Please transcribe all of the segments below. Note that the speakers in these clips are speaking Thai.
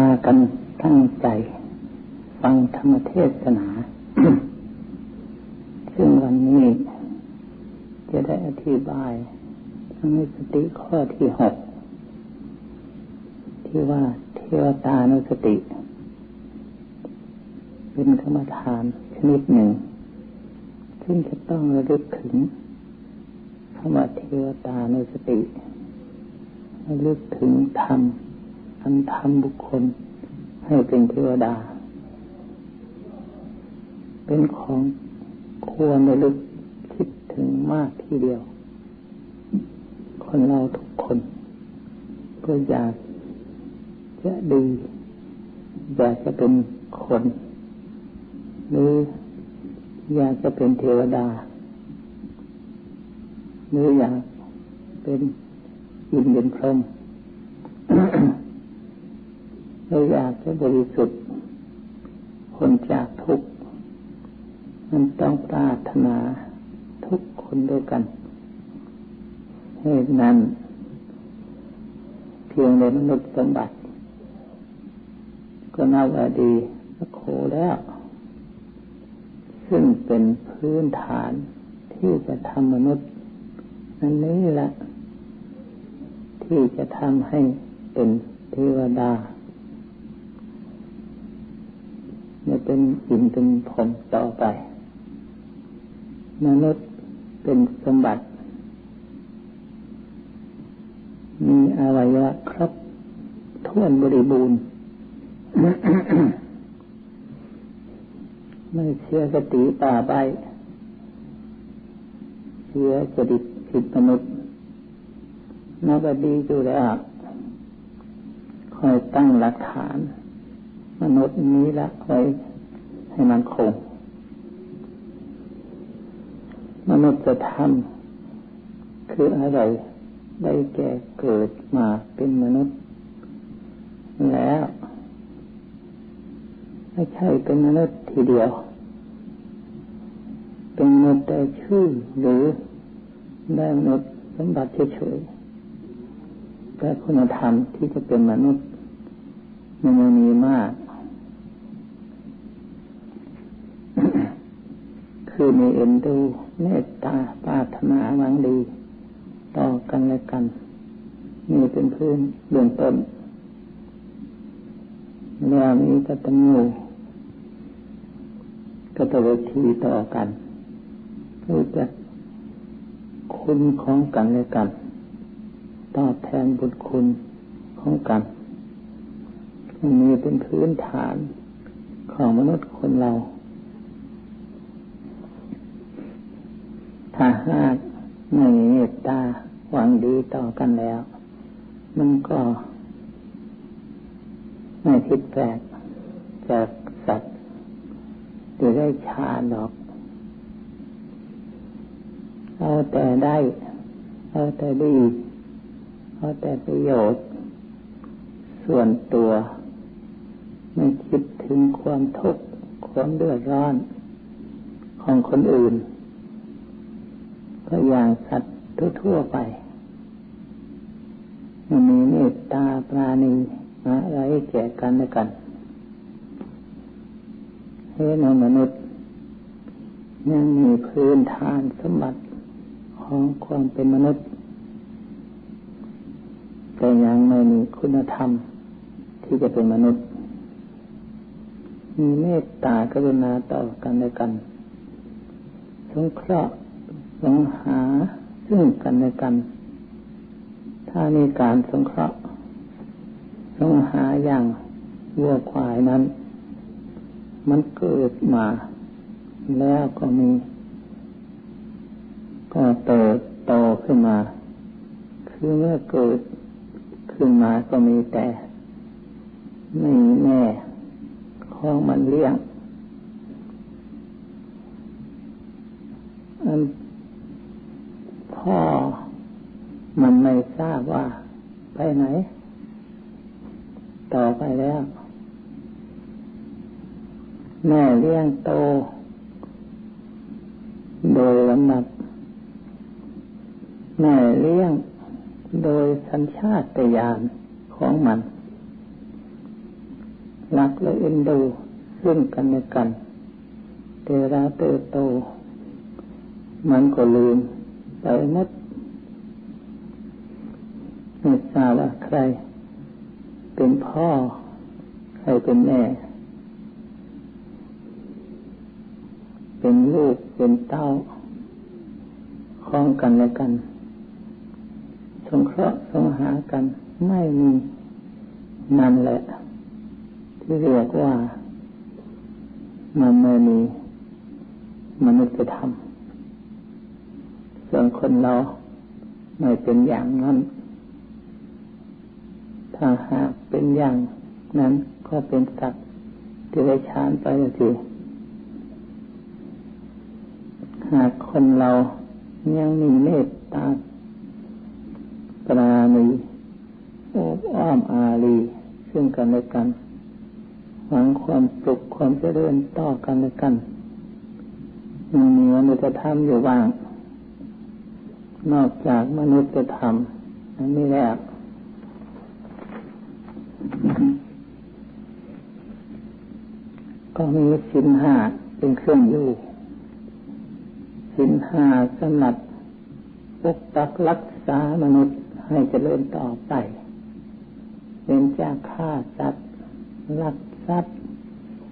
ากันตั้งใจ ฟังธรรมเทศนา ซึ่งวันนี้จะได้อธิบายธรรมสติข้อที่หกที่ว่าเทวตานุสติ เป็นกรรมฐานชนิดหนึ่ง ซึ่งจะต้องระลึกถึงคำว่าเทวตานุสติระลึกถึงธรรม อันทำบุคคลให้เป็นเทวดา เป็นของควรระลึกคิดถึงมากทีเดียว คนเราทุกคน ก็อยากจะดีอยากจะเป็นคน หรืออยากจะเป็นเทวดา หรืออยากเป็นอินเป็นพรหมเราอยาก จะบริสุทธิ์คนจากทุกข์มันต้องปรารถนาทุกคนด้วยกันเหตุนั้น เพียงในมนุษย์สมบัติ ก็น่าว่าดีโคแล้ว ซึ่งเป็นพื้นฐานที่จะทำมนุษย์นั่นนี้ละที่จะทำให้เป็นเทวดาจะ เป็นอินเป็นผมต่อไป มนุษย์เป็นสมบัติ มีอวัยวะครบท้วนบริบูรณ์ ไม่เชื่อสติป่าใบเชื่อจดิตผิดมนุษย์นับดีอยู่แล้วคอยตั้งหลักฐาน มนุษย์นี้ละไว้ ให้มันคงมนุษย์จะทำคืออะไร ได้แก่เกิดมาเป็นมนุษย์ แล้ว ไม่ใช่เป็นมนุษย์ทีเดียว เป็นมนุษย์แต่ชื่อหรือได้มนุษย์สมบัติเฉยๆแต่คุณธรรมที่จะเป็นมนุษย์ มันมีมาก คือมีเอ็นดูเมตตาปาถนาหวังดี ต่อกันและกันนี่เป็นพื้นเบื้องต้นแล้วมีกตัญญูกตเวทีต่อกันรู้จักคุณของกันและกันตอบแทนบุญคุณของกันมีเป็นพื้นฐานของมนุษย์คนเรา ถ้าหากไม่มีเมตตาหวังดีต่อกันแล้ว มันก็ไม่คิดแปลกจากสัตว์หรือได้ชาดอก เอาแต่ได้ เอาแต่ดี เอาแต่ประโยชน์ ส่วนตัว ไม่คิดถึงความทุกข์ความเดือดร้อนของคนอื่น อย่างสัตว์ทั่วไปมีเมตตาปราณีอะไรแก่กันและกันเฮ้นมนุษย์ยังมีพื้นฐานสมบัติของความเป็นมนุษย์ แต่ยังไม่มีคุณธรรมที่จะเป็นมนุษย์ มีเมตตากรุณาต่อกันและกัน สงเคราะห์ สงหาซึ่งกันและกัน ถ้ามีการสงเคราะห์สงหาอย่างวัวควายนั้น มันเกิดมา แล้วก็มี ก็เติบโตขึ้นมา คือเมื่อเกิดขึ้นมาก็มีแต่ไม่แม่ของมันเลี้ยงอันพ่อ มันไม่ทราบว่าไปไหน ต่อไปแล้ว แม่เลี้ยงโต โดยลำดับ แม่เลี้ยงโดยสัญชาตญาณของมันรักและเอ็นดูซึ่งกันและกันเตระเติบโต มันก็ลืมไปหมด ไม่ทราบว่าใคร เป็นพ่อ ใครเป็นแม่ เป็นลูก เป็นเต้าคล้องกันและกัน สงเคราะห์สงหากัน ไม่มีนั่นแหละ ที่เรียกว่า มันไม่มีมนุษยธรรมส่วนคนเราไม่เป็นอย่างนั้น ถ้าหากเป็นอย่างนั้นก็เป็นสัตว์ที่ไรชานไปสิหากคนเรายังมีเมตตาปราณีโอบอ้อมอารีซึ่งกันและกัน หวังความสุขความเจริญต่อกันและกันมันมีมนุษยธรรมอยู่บ้าง นอกจากมนุษยธรรมอันนี้แหละ ก็มีสินห้าเป็นเครื่องอยู่สินห้าสำหรับปกปักรักษามนุษย์ให้เจริญต่อไปเป็นจากฆ่าสัตว์ลักทรัพย์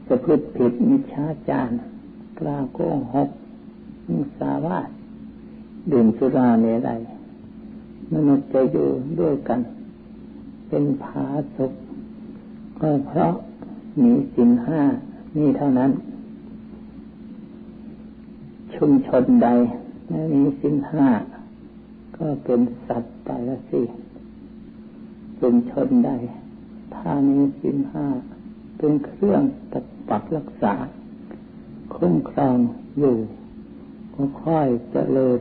จะพูดผิดมิจฉาจารกล้าโกหกมุสาวาทดื่มสุราเนรัยมนุษย์จะอยู่ด้วยกัน เป็นผาสุกก็เพราะมีสินห้า นี่เท่านั้น ชุมชนใดม่มีสินห้าก็เป็นสัตว์ไปละสิชุมชนใด ถ้ามีสินห้าเป็นเครื่องปกปักรักษา คุ้มครองอยู่ก็ค่อยเจริญ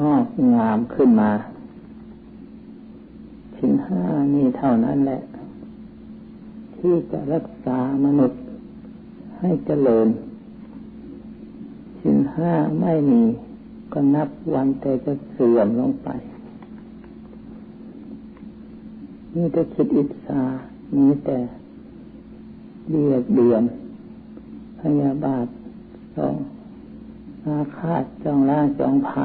งอกงามขึ้นมาชิ้นห้านี่เท่านั้นแหละ ที่จะรักษามนุษย์ให้เจริญชิ้นห้าไม่มีก็นับวันแต่จะเสื่อมลงไปมีแต่คิดอิจฉามีแต่เบียดเบียนพยาบาทจองอาฆาตจองล่าจองผา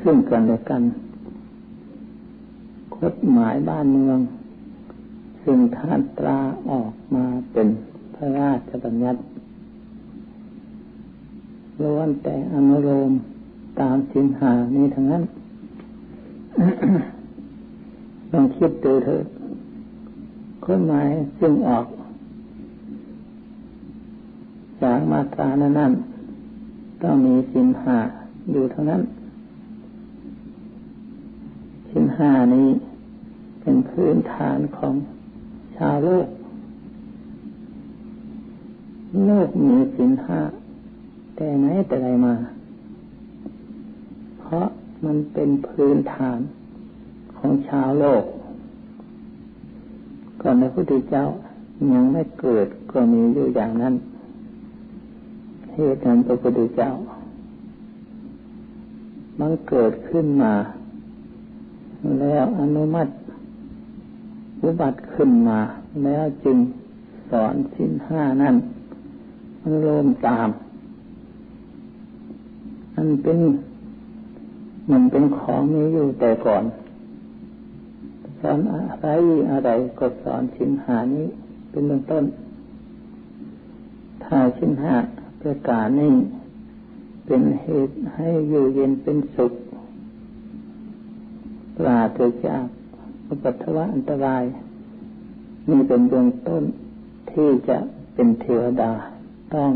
ซึ่งกันและกันกฎหมายบ้านเมือง ซึ่งท่านตราออกมาเป็นพระราชบัญญัติล้วนแต่อนุโลมตามสินหานี้ทั้งนั้นลองคิดดูเถิดกฎหมายซึ่งออกจากมาตรานั้นนต้องมีสินหาอยู่เท่านั้น สินหานี้เป็นพื้นฐานของ ชาวโลก โลกมีสินห้าแต่ไหนแต่ไรมา เพราะมันเป็นพื้นฐานของชาวโลก ก่อนพระพุทธเจ้ายังไม่เกิดก็มีอยู่อย่างนั้นเหตุนั้นพระพุทธเจ้า มันเกิดขึ้นมา แล้วอนุมัติ อุบัติขึ้นมา แล้วจึงสอนสิ้นห้านั้นมันรวมตามมันเป็นมันเป็นของมีอยู่แต่ก่อน สอนอะไรอะไรก็สอนชิ้นหานี้ เป็นเบื้องต้น ถ้าชิ้นหาประการนี้เป็นเหตุให้อยู่เย็นเป็นสุขปราศจาก อุปัตวะอันตราย นี่เป็นเบื้องต้นที่จะเป็นเทวดาต้อง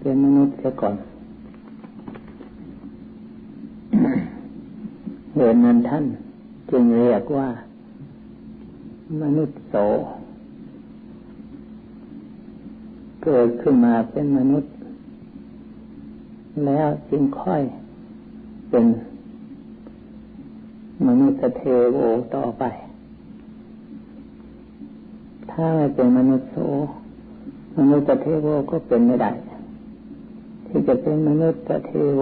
เป็นมนุษย์เสียก่อนเหตุนั้นท่านจึงเรียกว่า มนุษย์โส เกิดขึ้นมาเป็นมนุษย์ แล้วจึงค่อยเป็น มนุษย์เทโวต่อไป ถ้าไม่เป็นมนุษย์โสมนุษย์เทโวก็เป็นไม่ได้ ที่จะเป็นมนุษย์เทโว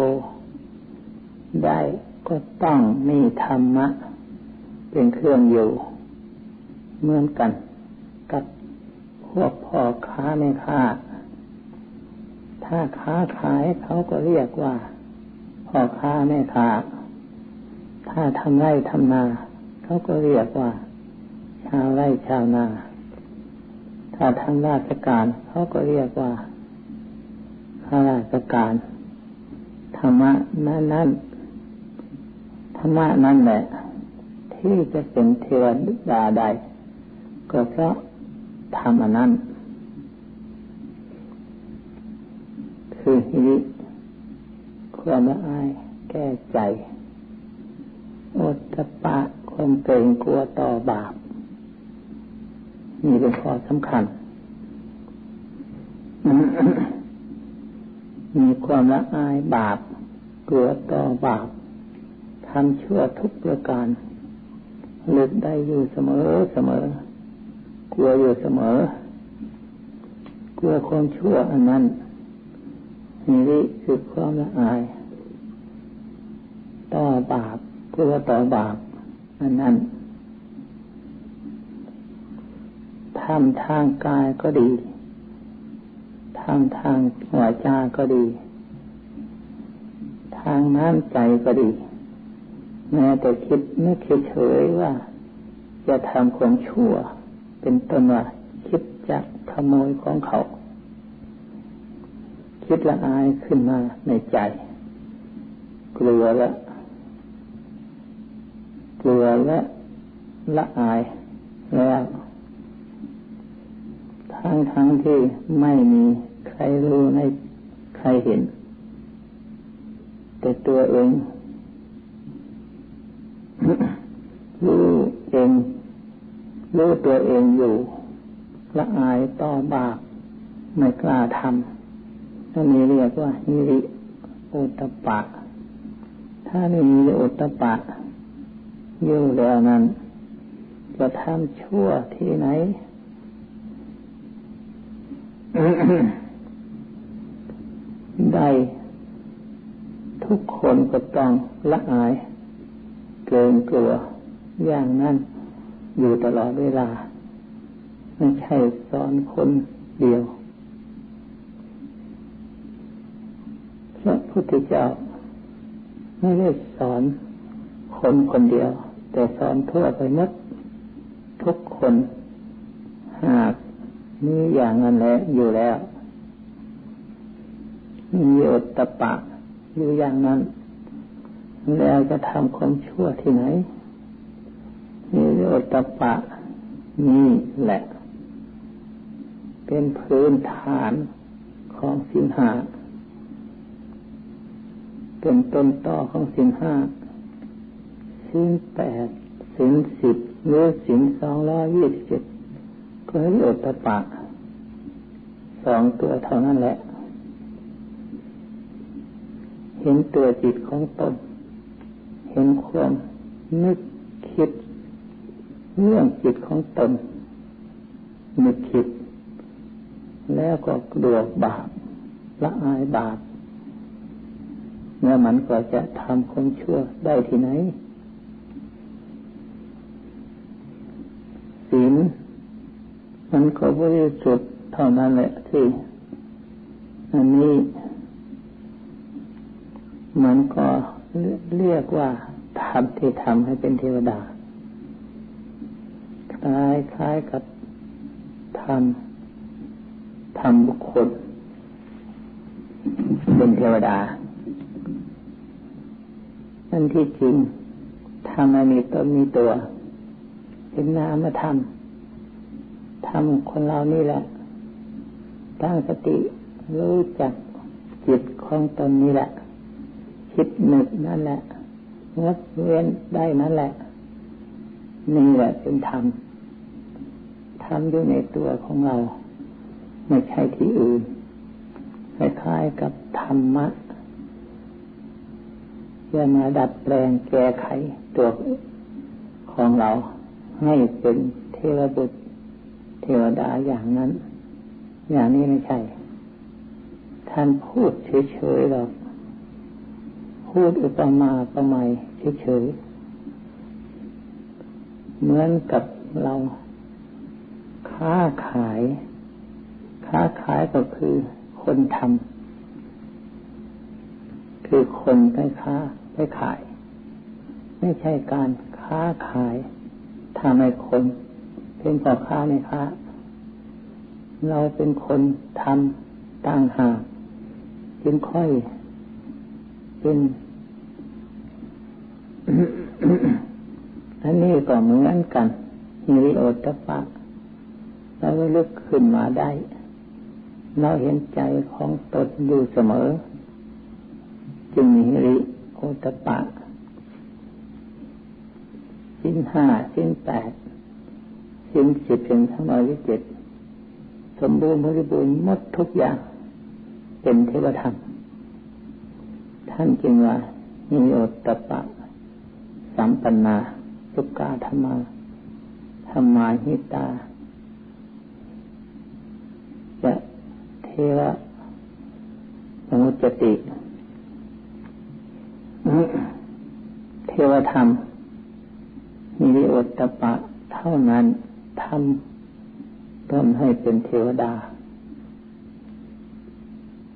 ได้ก็ต้องมีธรรมะ เป็นเครื่องอยู่เหมือนกันกับพวกพ่อค้าแม่ค้า ถ้าค้าขายเขาก็เรียกว่าพ่อค้าแม่ค้า ถ้าทำไร่ทำนาเขาก็เรียกว่า ชาวไร่ชาวนา ถ้าทำราชการเขาก็เรียกว่าข้าราชการธรรมะนั้นนั้นธรรมะนั่นแหละ ที่จะเป็นเทวดาใด ก็เพราะทำอันนั้น คือฮิริความละอายแก้ใจ อดตะปะความเกรงกลัวต่อบาป นี่เป็นข้อสำคัญ มีความละอายบาป กลัวต่อบาปทำชั่วทุกประการเลึกได้อยู่เสมอเสมอ กลัวอยู่เสมอ กลัวความชั่วอันนั้นนี่คือความละอาย ต่อบาป กลัวต่อบาปอันนั้นทำทางกายก็ดีทำทางหัวใจก็ดี ทางน้ำใจก็ดี แม้แต่คิดไม่คิดเฉยว่า จะทำความชั่ว เป็นต้นว่าคิดจะขโมยของเขา คิดละอายขึ้นมาในใจ กลัวละ กลัวและละอายแล้วทั้งทั้งที่ไม่มีใครรู้ในใครเห็น แต่ตัวเองรู้เองรู้ตัวเองอยู่ละอายต่อบาปไม่กล้าทำนั่นนี้เรียกว่าฮิริโอตปะ ถ้าไม่มีโอตปะ ยู่งแล้วนั้น จะทำชั่วที่ไหน ได้ทุกคนก็ต้องละอาย เกรงกลัวอย่างนั้น อยู่ตลอดเวลา ไม่ใช่สอนคนเดียวพระพุทธเจ้าไม่ได้สอนคนคนเดียว แต่สอนทั่วไปหมดทุกคนหากมีอย่างนั้นแล้วอยู่แล้วมีอดตะปะอยู่อย่างนั้น แล้วจะทำความชั่วที่ไหนนี่เรียกตปะนี่แหละ เป็นพื้นฐานของสินหาเป็นต้นต่อของสินห้า สินแปดสินสิบหรือสินสองร้อยยี่สิบเจ็ดก็ให้อดตะปะสองตัวเท่านั้นแหละ เห็นตัวจิตของตน เห็นความนึกคิดเรื่องจิตของตนนึกคิด แล้วก็กลัวบาปละอายบาปเมื่อมันก็จะทำความชั่วได้ที่ไหน ศีลมันก็บริสุทธิ์เท่านั้นแหละที่ อันนี้ มันก็เรียกว่าทำที่ทำให้เป็นเทวดา คล้ายคล้ายกับทำทำบุคคล เป็นเทวดานั่นที่จริงทำอันนี้ต้นมีตัว เป็นนามธรรมทำคนเรานี่แหละ ตั้งสติรู้จักจิตของตนนี่แหละ คิดนึกนั่นแหละงดเว้นได้นั่นแหละ นี่แหละเป็นธรรมธรรมอยู่ในตัวของเรา ไม่ใช่ที่อื่นคล้ายๆกับธรรมะจะมาดัดแปลงแก้ไขตัวของเรา ให้เป็นเทวบุตร เทวดาอย่างนั้น อย่างนี้ไม่ใช่ ท่านพูดเฉยๆหรอกพูดอุปมาประไมยเฉยๆเหมือนกับเราค้าขาย ค้าขายก็คือคนทำคือคนไปค้าไปขาย ไม่ใช่การค้าขาย ทำให้คนเป็นพ่อค้าไม่ค้า เราเป็นคนทำต่างหากจึงค่อย เป็น อันนี้ก็เหมือนกันฮิริโอตปะเราลึกขึ้นมาได้ เราเห็นใจของตนอยู่เสมอ จึงมีฮิริโอตปะ สิ้นห้าสิ้นแปดสิ้นสิบถึงทั้งร้อยเจ็ดสมบูรณ์บริบูรณ์หมดทุกอย่าง เป็นเทวธรรม ท่านจึงว่าฮิโอตปะ สัมปันนาสุกาธรรมาธรรมาหิตา จะเทวะสมุจติ เทวธรรม มีริโอตตปะเท่านั้นทำตนให้เป็นเทวดา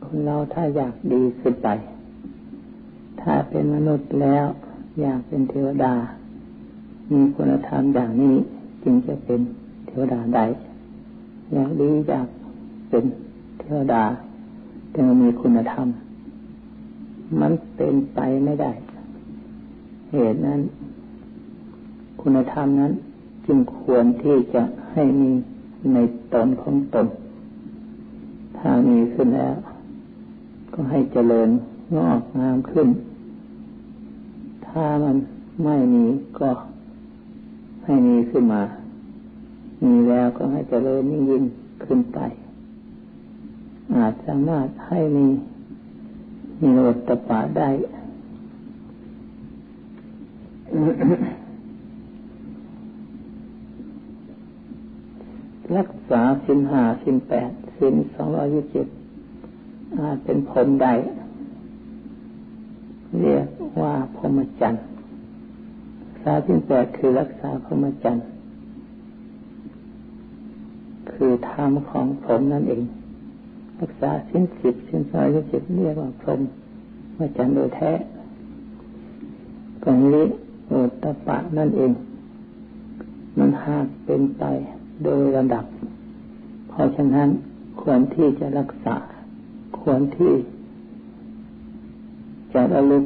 คนเราถ้าอยากดีขึ้นไป ถ้าเป็นมนุษย์แล้วอยากเป็นเทวดา มีคุณธรรมอย่างนี้จึงจะเป็นเทวดาได้อยากดีอยากเป็นเทวดา แต่มีคุณธรรม มันเป็นไปไม่ได้ เหตุนั้น คุณธรรมนั้น จึงควรที่จะให้มีในตนของตน ถ้ามีขึ้นแล้ว ก็ให้เจริญงอกงามขึ้น ถ้ามันไม่มีก็ให้มีขึ้นมา มีแล้วก็ให้เจริญยิ่งยิ่งขึ้นไป อาจสามารถให้มีมีโอตปะได้ รักษาสินห้าสินแปดสินสองร้อยยี่สิบเจ็ดอาจเป็นผลได้เรียกว่าพรหมจรรย์ษาสินแปดคือรักษาพรหมจรรย์คือธรรมของผมนั่นเอง รักษาสินสิบสินสองร้อยยี่สิบเรียกว่าพรหมมาจันโดยแท้กองนี้โอตปะนั่นเอง มันหากเป็นไป โดยระดับ เพราะฉะนั้นควรที่จะรักษา ควรที่จะระลึก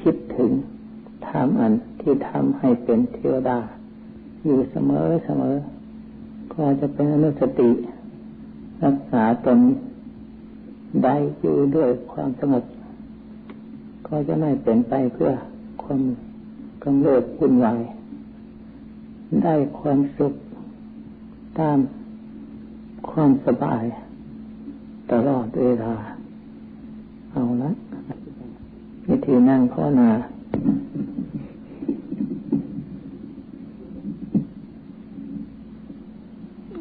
คิดถึงธรรมอันที่ทำให้เป็นเทวดา อยู่เสมอเสมอ ก็จะเป็นอนุสติ รักษาตนได้อยู่ด้วยความสงบก็จะไม่เป็นไปเพื่อความกำเริบวุ่นวายได้ความสุข ตามความสบาย ตลอดเวลา เอาละวิธีนั่งพ่อนา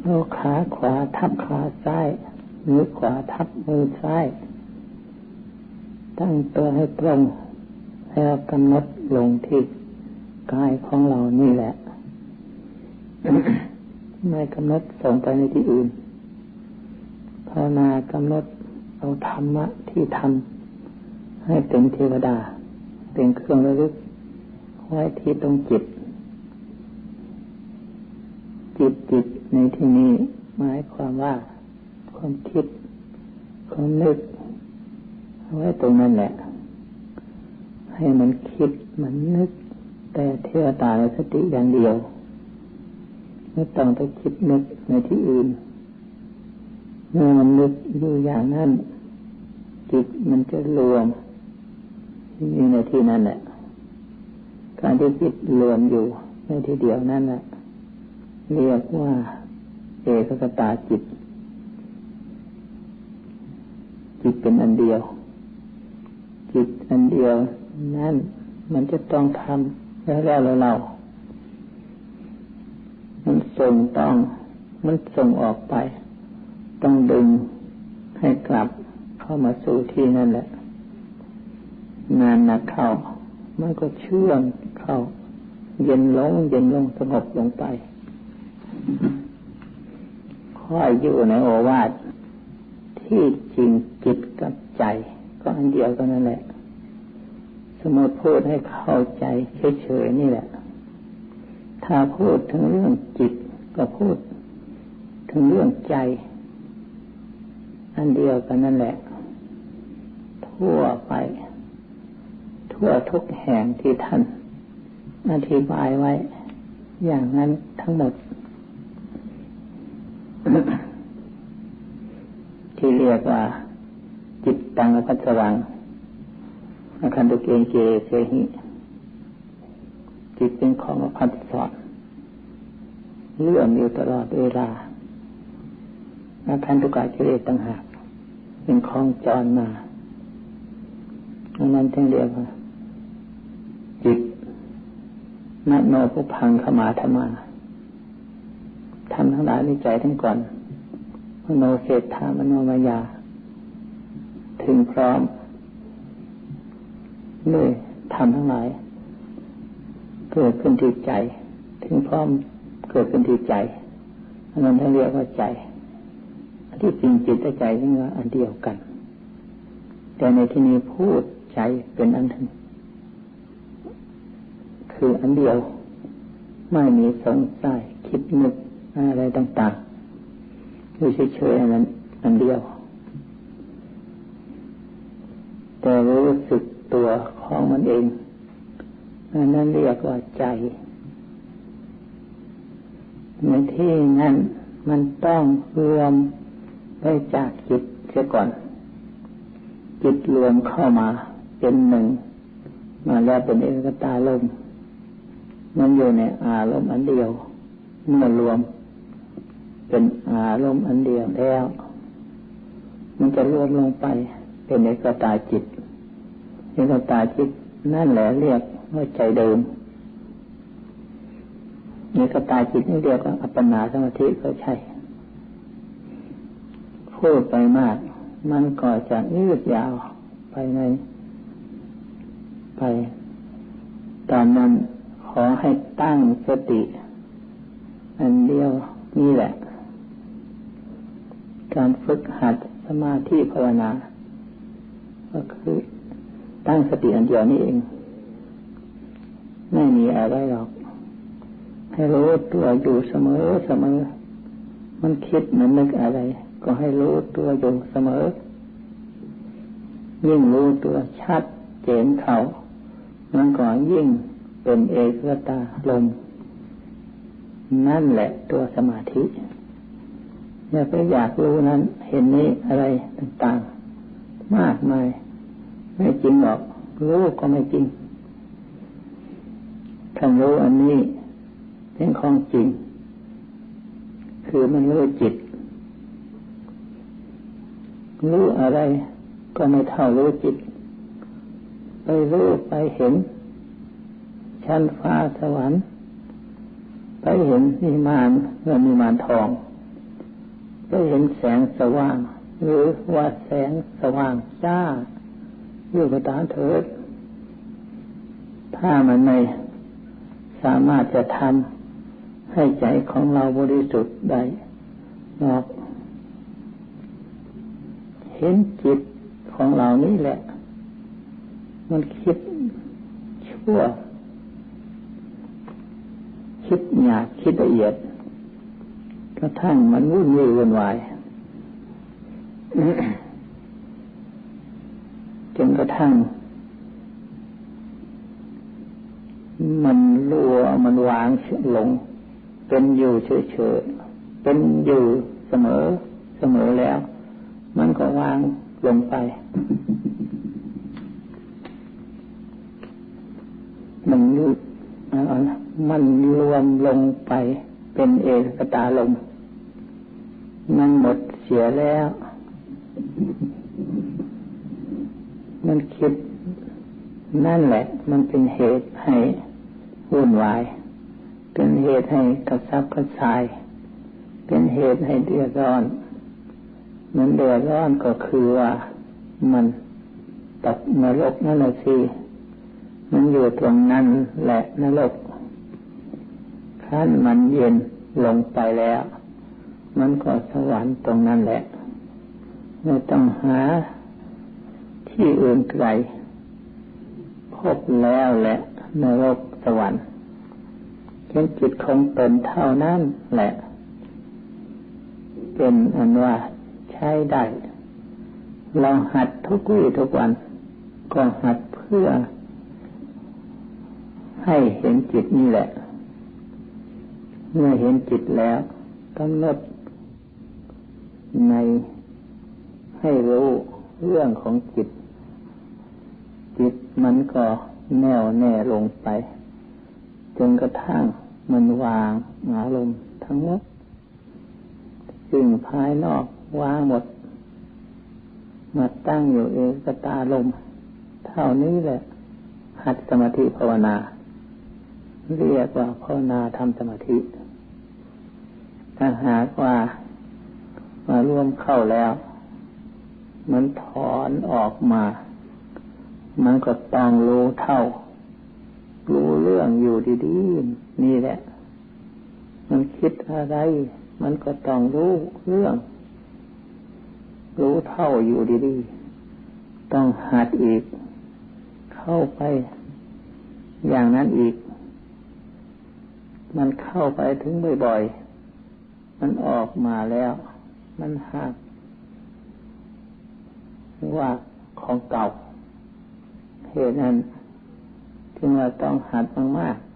เอาขาขวาทับขาซ้ายมือขวาทับมือซ้าย ตั้งตัวให้ตรงแล้วกำหนดลงที่กายของเรานี่แหละ ไม่กำหนดส่งไปในที่อื่นภาวนากำหนดเอาธรรมะที่ทำให้เป็นเทวดา เป็นเครื่องระลึกไว้ที่ตรงจิต จิตจิตในที่นี้หมายความว่าความคิดความนึกเอาไว้ตรงนั้นแหละ ให้มันคิดมันนึก แต่เทวตาสติอย่างเดียว ไม่ต้องไปคิดนึกในที่อื่นเมื่อมันนึกอยู่อย่างนั้นจิตมันจะรวมอยู่ในที่นั้นแหละการที่จิตรวมอยู่ในที่เดียวนั่นแหละเรียกว่าเอกกตาจิต จิตเป็นอันเดียว จิตอันเดียว นั่นมันจะต้องทำแล้วแล้วเรา ส่งต้องมันส่งออกไป ต้องดึงให้กลับเข้ามาสู่ที่นั่นแหละ งานนักเข้ามันก็เชื่อมเข้า เย็นลง เย็นลงสงบลงไปค่อยอยู่ในโอวาทที่จริงจิตกับใจ ก็อันเดียวกันนั่นแหละ สมมติพูดให้เข้าใจเฉยๆนี่แหละ ถ้าพูดถึงเรื่องจิต ก็พูดถึงเรื่องใจ อันเดียวกันนั่นแหละ ทั่วไป ทั่วทุกแห่งที่ท่านอธิบายไว้ อย่างนั้นทั้งหมด ที่เรียกว่า จิตตังอภัสวังอคันตุเกงเกเสหิจิตเป็นของอภัสสอน เรื่องอยู่ตลอดเวลาอาคันตุกาเจเรต่างหากเป็นของจรมาดังนั้นจึงเรียกว่าจิตมโนผู้พังขมาธรรมาทำทั้งหลายในใจทั้งก่อนมโนเศรษฐามโนมายา ถึงพร้อมด้วยทำทั้งหลายเกิดขึ้นที่ใจ ถึงพร้อม เกิดขึ้นที่ใจอันนั้นท่านเรียกว่าใจที่จริงจิตและใจนี่ว่าอันเดียวกัน แต่ในที่นี้พูดใจเป็นอันหนึ่งคืออันเดียวไม่มีสงสัยคิดนึกอะไรต่างๆอยู่เฉยๆอันนั้น อันเดียว แต่รู้สึกตัวของมันเองอันนั้นเรียกว่าใจ ในที่นั้นมันต้องรวมไปจากจิตเสียก่อน จิตรวมเข้ามาเป็นหนึ่ง มาแล้วเป็นเอกตาลมมันอยู่ในอารมณ์อันเดียว เมื่อรวม เป็นอารมณ์อันเดียวแล้ว มันจะรวมลงไปเป็นเอกตาจิตเอกตาจิตนั่นแหละเรียกว่าใจเดิม เอกตายจิตนี่เรียกว่าอัปปนาสมาธิก็ใช่ พูดไปมาก มันก็จะยืดยาวไปใน ไป ตอนนั้นขอให้ตั้งสติ อันเดียวนี่แหละ การฝึกหัดสมาธิภาวนา ก็คือตั้งสติอันเดียวนี่เอง ไม่มีอะไรหรอก ให้รู้ตัวอยู่เสมอเสมอ มันคิดมันนึกอะไร ก็ให้รู้ตัวอยู่เสมอ ยิ่งรู้ตัวชัดเจนเขามันก็ยิ่งเป็นเอกตาลม นั่นแหละตัวสมาธิอย่าไปอยากรู้นั้น เห็นนี้อะไรต่างๆ มากมาย ไม่จริงหรอก รู้ก็ไม่จริงถ้ารู้อันนี้ เป็นของจริง คือมันรู้จิต รู้อะไรก็ไม่เท่ารู้จิต ไปรู้ไปเห็น ชั้นฟ้าสวรรค์ ไปเห็นนิมานเงินนิมานทอง ไปเห็นแสงสว่าง หรือว่าแสงสว่างจ้าอยู่กับตาเถิด ถ้ามันไม่สามารถจะทำ ให้ใจของเราบริสุทธิ์ได้หรอกเห็นจิตของเรานี่แหละ มันคิดชั่ว คิดหยาบคิดละเอียดกระทั่งมันวุ่นวี่วุ่นวายจนกระทั่ง มันรัวมันวางหลง เป็นอยู่เฉยๆเป็นอยู่เสมอเสมอแล้ว มันก็วางลงไปมันยุมันรวมลงไปเป็นเอกตาลมมันหมดเสียแล้ว มันคิดนั่นแหละ มันเป็นเหตุให้วุ่นวาย เป็นเหตุให้กระซับกระสาย เป็นเหตุให้เดือดร้อน มันเดือดร้อนก็คือว่ามันตกนรกนั่นแหละสิมันอยู่ตรงนั้นแหละนรกขั้นมันเย็นลงไปแล้ว มันก็สวรรค์ตรงนั้นแหละ ไม่ต้องหาที่อื่นไกลพบแล้วแหละนรกสวรรค์ เป็นจิตของตนเท่านั้นแหละ เป็นอันว่าใช้ได้ เราหัดทุกวี่ทุกวัน ก็หัดเพื่อ ให้เห็นจิตนี่แหละ เมื่อเห็นจิตแล้วกำหนดในให้รู้เรื่องของจิต จิตมันก็แน่วแน่ลงไป นกระทั่งมันวางอารมณ์ทั้งหมดสิ่งภายนอกวางหมด มาตั้งอยู่เองกตาลมเท่านี้แหละ หัดสมาธิภาวนา เรียกว่าภาวนาทำสมาธิถ้าหากว่ามาร่วมเข้าแล้ว มันถอนออกมา มันก็ต้องรู้เท่า รู้เรื่องอยู่ดีๆนี่แหละ มันคิดอะไร มันก็ต้องรู้เรื่อง รู้เท่าอยู่ดีๆต้องหัดอีก เข้าไป อย่างนั้นอีก มันเข้าไปถึงบ่อยๆ มันออกมาแล้ว มันหักว่าของเก่าเหตุนั้น จึงเราต้องหัดมากๆ